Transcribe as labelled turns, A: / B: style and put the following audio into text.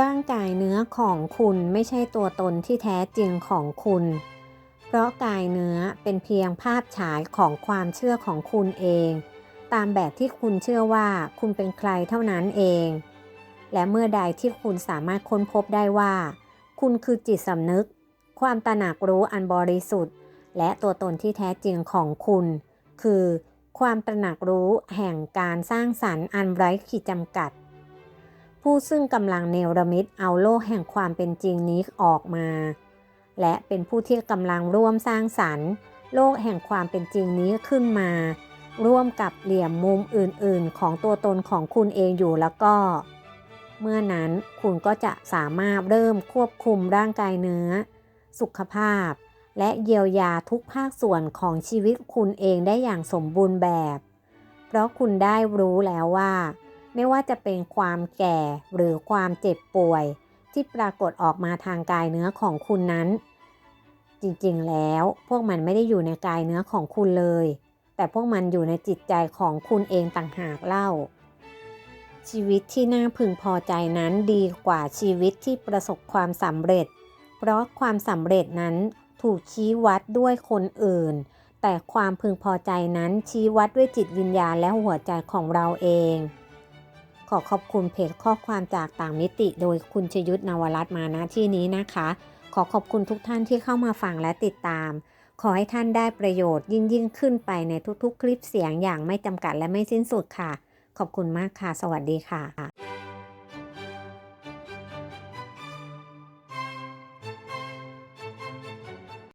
A: ร่างกายเนื้อของคุณไม่ใช่ตัวตนที่แท้จริงของคุณ เพราะกายเนื้อเป็นเพียงภาพฉายของความเชื่อของคุณเอง ตามแบบที่คุณเชื่อว่าคุณเป็นใครเท่านั้นเอง และเมื่อใดที่คุณสามารถค้นพบได้ว่า คุณคือจิตสำนึก ความตระหนักรู้อันบริสุทธิ์ และตัวตนที่แท้จริงของคุณ คือ ความตระหนักรู้แห่งการสร้างสรรค์อันไร้ขีดจำกัด ผู้ซึ่งกำลังเนรมิตเอาโลกแห่งความเป็นจริงนี้ออกมา และเป็นผู้ที่กำลังร่วมสร้างสรรค์ โลกแห่งความเป็นจริงนี้ขึ้นมา ร่วมกับเหลี่ยมมุมอื่นๆ ของตัวตนของคุณเองอยู่แล้วก็ เมื่อนั้นคุณก็จะสามารถเริ่มควบคุมร่างกายเนื้อ สุขภาพ และเยียวยาทุกภาคส่วนของชีวิตคุณเองได้อย่างสมบูรณ์แบบ เพราะคุณได้รู้แล้วว่า ไม่ว่าจะเป็นความแก่หรือความเจ็บป่วย ที่ปรากฏออกมาทางกายเนื้อของคุณนั้น จริงๆแล้วพวกมันไม่ได้อยู่ในกายเนื้อของคุณเลย แต่พวกมันอยู่ในจิตใจของคุณเองต่างหากเล่า ชีวิตที่น่าพึงพอใจนั้นดีกว่าชีวิตที่ประสบความสำเร็จ เพราะความสำเร็จนั้นถูกชี้วัดด้วยคนอื่น แต่ความพึงพอใจนั้นชี้วัดด้วยจิตวิญญาณและหัวใจของเราเอง ขอขอบคุณเพจข้อความจากต่างมิติ โดยคุณชยุทธนวรัตน์มาณที่นี้นะคะ ขอขอบคุณทุกท่านที่เข้ามาฟังและติดตาม ขอให้ท่านได้ประโยชน์ยิ่งยิ่งขึ้นไปในทุกๆ คลิปเสียงอย่างไม่จำกัดและไม่สิ้นสุดค่ะ ขอบคุณมากค่ะ สวัสดีค่ะ